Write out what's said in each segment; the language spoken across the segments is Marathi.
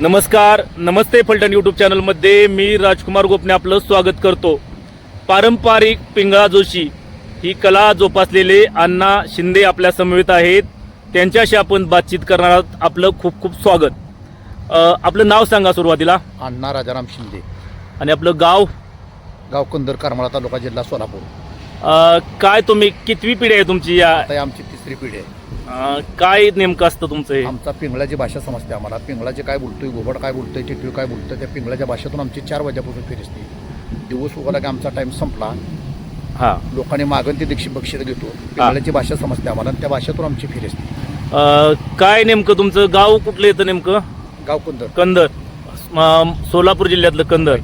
नमस्कार नमस्ते फलटण यूट्यूब चॅनलमध्ये मी राजकुमार गोपने आपलं स्वागत करतो. पारंपरिक पिंगळा जोशी ही कला जोपासलेले अण्णा शिंदे आपल्या समवेत आहेत. त्यांच्याशी आपण बातचीत करणार आहोत आपलं खूप खूप स्वागत. अ, आपलं नाव सांगा सुरुवातीला. अण्णा राजाराम शिंदे. आणि आपलं गाव? गाव कंदर करमाळा तालुका जिल्हा सोलापूर. अ, काय तुम्ही कितवी पिढी आहे तुमची या? आता ही आमची तिसरी पिढी आहे. अ, काय नेमकं असतं तुमचं हे? आमचा पिंगळाची भाषा समजते आम्हाला. पिंगळाचे काय बोलतोय गोबड काय बोलतोय टिटवी काय बोलतोय त्या पिंगळाच्या भाषेतून आमची चार वाजेपासून फिरसते दिवस उगवला की आमचा टाइम संपला. हां. लोकांनी मागण ते दीक्षित बक्षीस घेतो. पिंगळाची भाषा समजते आम्हाला आणि त्या भाषेतून आमची फिरसते अ, काय नेमकं तुमचं गाव कुठलं येतं नेमकं? गाव कंदर. कंदर. अं, सोलापूर जिल्ह्यातलं कंदर.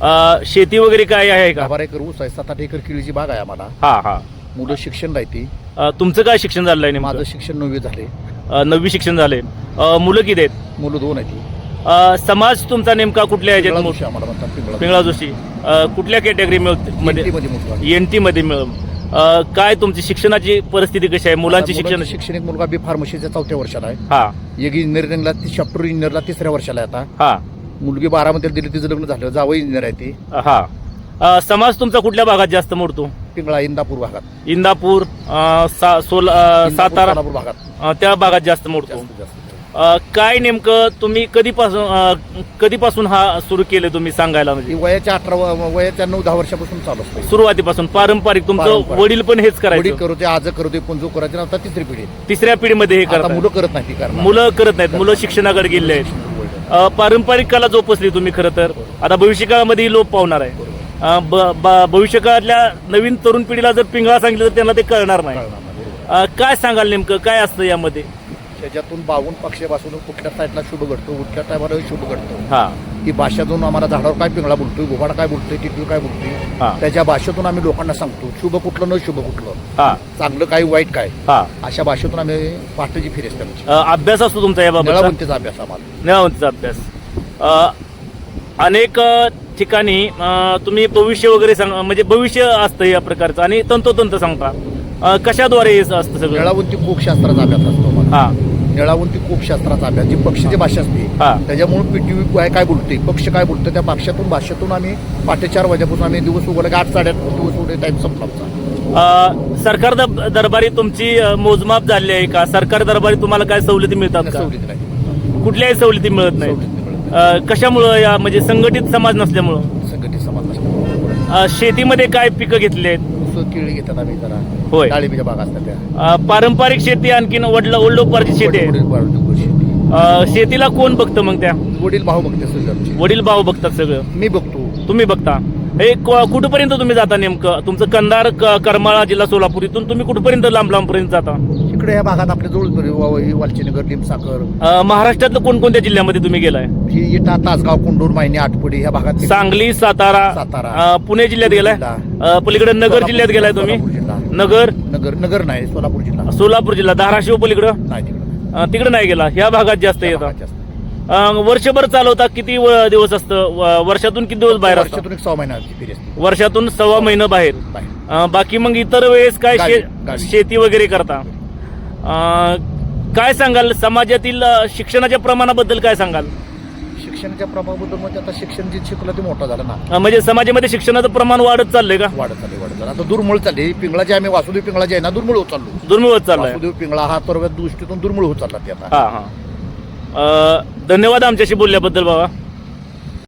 अं, शेती वगैरे काय आहे का? बारा एकर ऊस आहे सात आठ एकर केळीची बाग आहे आम्हाला. हा हा. मुलं शिक्षण राहते. अं, तुमचं काय शिक्षण झालंय माझं नेमकं शिक्षण नववी झाले. अं, नववी शिक्षण झालंय अं, मुलं किती आहेत? मुलं दोन आहेत. अं, समाज तुमचा नेमका कुठल्या पिंगळा ह्याच्यात जोशी आम्हाला म्हणतात पिंगळा पिंगळा जोशी. अं, कुठल्या कॅटेगरी मध्ये मध्ये मुलगा एन टी मध्ये मिळ अं, काय तुमची शिक्षणाची परिस्थिती कशी आहे? मुलांची शिक्षण शिक्षण एक मुलगा बी फार्मसीच्या चौथ्या वर्षाला आहे. हा. एक इंजिनिअरिंगला ती इंजिनिअरला तिसऱ्या वर्षाला आहे आता. हा. मुलगी बारामध्ये दिली तिचं लग्न झालं. जावं इंजिनियर आहे ती. हा. अं, समाज तुमचा कुठल्या भागात जास्त मोडतो? पिंगळा इंदापूर भागात. इंदापूर अं, सा- सोला अं, इंदापूर, सातारा सोलापूर भागात. अं, त्या भागात जास्त मोडतो जास्त जास्त अ, काय नेमकं तुम्ही कधीपासून अ, कधीपासून हा सुरू केलं तुम्ही सांगायला ही म्हणजे वयाच्या अठरा व- वयाच्या नऊ दहा वर्षापासून चालू असते. सुरुवातीपासून पारंपरिक तुमचं पारंपरिक. वडील पण हेच वडील करायचं करू ते आज करू ते पुंजू करायचे आता तिसरी पिढी. तिसऱ्या पिढीमध्ये हे आता करतात मुलं करत नाही ती करणार. मुलं करत नाहीत मुलं शिक्षणाकडे गेले आहेत. अ, पारंपरिक कला जोपासली तुम्ही खरं तर. आता भविष्य काळामध्ये ही लोप पावणार आहे. ब- ब- भविष्य काळातल्या नवीन तरुण पिढीला जर पिंगळा सांगितलं तर त्यांना ते कळणार नाही. अ, काय सांगाल नेमकं? काय असतं यामध्ये? त्याच्यातून बावन्न पक्षापासून कुठल्या साईडला शुभ घडतो कुठल्या टायमाला शुभ घडतो. हा. ही भाषेतून आम्हाला झाडावर काय पिंगळा बोलतोय गोबाडा काय बोलतोय टिटवी काय हा. बोलतोय त्याच्या भाषेतून आम्ही लोकांना सांगतो शुभ कुठलं न शुभ कुठलं. हा. चांगलं काय वाईट काय हा. अशा भाषेतून आम्ही पहाटेची फिरेस अ, अभ्यास असतो तुमचा याबाबत निळावंतीचा अभ्यास आम्हाला. निळावंतीचा अभ्यास. अ, अनेक अ, ठिकाणी तुम्ही भविष्य वगैरे सांग म्हणजे भविष्य असतं या प्रकारचं आणि तंतोतंत सांगता. कशाद्वारे हे असतं सगळं? निळावंती कोकशास्त्राचा अभ्यास असतो हा. निळावंती कोकशास्त्राचा अभ्यास जी पक्षाची भाषा असते हा. त्याच्यामुळे पीटीव्ही काय काय बोलते पक्ष काय बोलतो त्या पक्षातून भाषेतून आम्ही पाटे चार वाजेपासून आम्ही दिवस उघडला आठ साडेआठ दिवस उघडे टाइम संपला आमचा. सरकार दरबारी तुमची मोजमाप झाली आहे का? सरकार दरबारी तुम्हाला काय सवलती मिळतात सवलती नाही. कुठल्याही सवलती मिळत नाही कशामुळं या म्हणजे संघटित समाज नसल्यामुळं. संघटित समाज नसतो अ, शेतीमध्ये काय पिकं घेतली आहेत केळी घेतात आम्ही जरा. होय. डाळिंबीच्या बागा असतात त्या. अ, पारंपरिक शेती आणखीन वडला ओल्डोपारची शेती आहे? वडील- वडील- वडील शेती. अ, शेतीला कोण बघतं मग त्या? वडील भाऊ बघते सगळी आमची. वडील भाऊ बघतात सगळं? मी बघतो. तुम्ही बघता? हे क- कुठपर्यंत तुम्ही जाता नेमकं? तुमचं कंधार क- करमाळा जिल्हा सोलापूर इथून तुम्ही कुठपर्यंत लांब लांबपर्यंत जाता? इकडे ह्या भागात आपल्या जवळ वालचीनगर लिमसाकर अ, महाराष्ट्रातलं कोणकोणत्या जिल्ह्यामध्ये तुम्ही गेलाय? ही इटा तासगाव कोंडूर मायनी आटपडी ह्या भागात सांगली सातारा. सातारा. अ, पुणे जिल्ह्यात गेलाय? जिल्हा. अ, पलीकडे नगर सोलापूर जिल्ह्यात गेलाय तुम्ही? सोलापूर जिल्हा. नगर? नगर नगर नाही सोलापूर जिल्हा. सोलापूर जिल्हा. धाराशिव पलीकडं? नाही तिकडे अ, तिकडे नाही गेला. ह्या भागात जास्त त्या येतात जास्त. अ, वर्षभर चालवता किती व- दिवस असतं? व- वर्षातून किती दिवस बाहेर असतात वर्षातून एक सहा महिन्याची फिरी असते वर्षातून सव्वा महिना बाहेर. बाहेर. अ, बाकी मग इतर वेळेस काय गावी, शे- गावी. शेती वगैरे करता? काय सांगाल? समाजातील शिक्षणाच्या प्रमाणाबद्दल काय सांगाल? शिक्षणाच्या प्रभावाबद्दल म्हणजे आता शिक्षण जे शिकलं ते मोठं झालं ना. अ, म्हणजे समाजामध्ये शिक्षणाचं प्रमाण वाढत चाललंय का? वाढत चालले वाढत चाललं आता दुर्मिळ चालले. पिंगळाचे आम्ही वासुदेव पिंगळाचे आहे ना दुर्मिळ होत चाललो. दुर्मिळ होत चाललंय. वासुदेव पिंगळा हा तर दृष्टीतून दुर्मिळ होत चालला ते आता. हा हा. अ, धन्यवाद आमच्याशी बोलल्याबद्दल बाबा.